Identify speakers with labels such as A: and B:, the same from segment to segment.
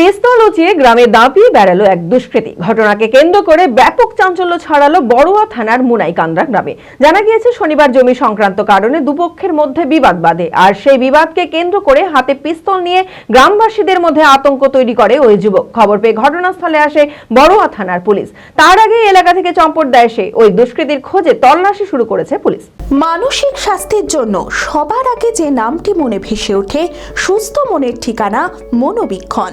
A: পিস্তল উঁচিয়ে গ্রামে দাপিয়ে বেড়ালো এক দুষ্কৃতী। ঘটনাকে কেন্দ্র করে ব্যাপক চাঞ্চল্য ছড়ালো বড়ুয়া থানার মুনাইকান্দ্রা গ্রামে। জানা গিয়েছে, শনিবার জমি সংক্রান্ত কারণে দুপক্ষের মধ্যে বিবাদ বাঁধে। আর সেই বিবাদকে কেন্দ্র করে হাতে পিস্তল নিয়ে গ্রামবাসীদের মধ্যে আতঙ্ক তৈরি করে ওই যুবক। খবর পেয়ে ঘটনাস্থলে আসে বড়ুয়া থানার পুলিশ। তার আগে এলাকা থেকে চম্পট দেয় সে। ওই দুষ্কৃতীর খোঁজে তল্লাশি শুরু করেছে পুলিশ।
B: মানসিক স্বাস্থ্যের জন্য সবার আগে যে নামটি মনে ভেসে ওঠে, সুস্থ মনের ঠিকানা মনোবীক্ষণ।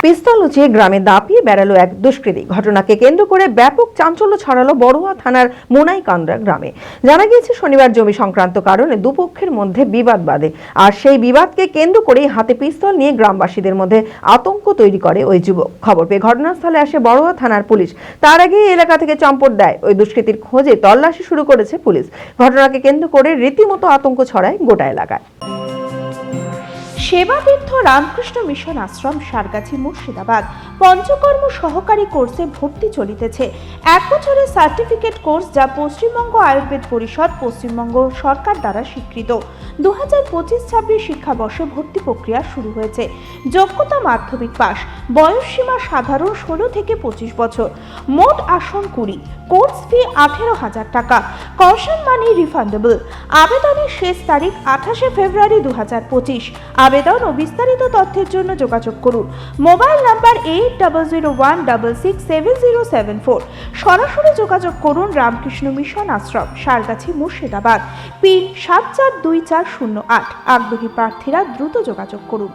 A: পিস্তল উঁচিয়ে গ্রামে দাপিয়ে বেড়ালো এক দুষ্কৃতী। ঘটনাকে কেন্দ্র করে ব্যাপক চাঞ্চল্য ছড়ালো বড়ুয়া থানার মোনাইকান্দ্রা গ্রামে। জানা গিয়েছে, শনিবার জমি সংক্রান্ত কারণে দুপক্ষের মধ্যে বিবাদ বাঁধে। আর সেই বিবাদকে কেন্দ্র করেই হাতে পিস্তল নিয়ে গ্রামবাসীদের মধ্যে আতঙ্ক তৈরি করে ওই যুবক। খবর পেয়ে ঘটনাস্থলে আসে বড়ুয়া থানার পুলিশ। তার আগে এলাকা থেকে চম্পট দেয়। ওই দুষ্কৃতীর খোঁজে তল্লাশি শুরু করেছে পুলিশ। ঘটনাকে কেন্দ্র করে রীতিমতো আতঙ্ক ছড়ায় গোটা এলাকায়।
B: সেবাতীর্থ রামকৃষ্ণ মিশন আশ্রম সারগাছি মুর্শিদাবাদ। পঞ্চকর্ম সহকারী কোর্সে ভর্তি চলিতেছে। এক বছরের সার্টিফিকেট কোর্স যা পশ্চিমবঙ্গ আয়ুর্বেদ পরিষদ, পশ্চিমবঙ্গ সরকার দ্বারা স্বীকৃত। দু হাজার পঁচিশ ছাব্বিশ শিক্ষাবর্ষে ভর্তি প্রক্রিয়া শুরু হয়েছে। যোগ্যতা মাধ্যমিক পাস বয়সসীমা সাধারণ ষোলো থেকে পঁচিশ বছর। মোট আসন কুড়ি। কোর্স ফি আঠেরো হাজার টাকা। Caution money refundable. আবেদনের শেষ তারিখ আঠাশে ফেব্রুয়ারি দু হাজার পঁচিশ। আবেদন ও বিস্তারিত তথ্যের জন্য যোগাযোগ করুন। Mobile number eight double zero one double six seven zero seven four সরাসরি যোগাযোগ করুন রামকৃষ্ণ মিশন আশ্রম, সারগাছি, মুর্শিদাবাদ। পিন সাত চার দুই চার শূন্য আট। আগ্রহী প্রার্থীরা দ্রুত যোগাযোগ করুন।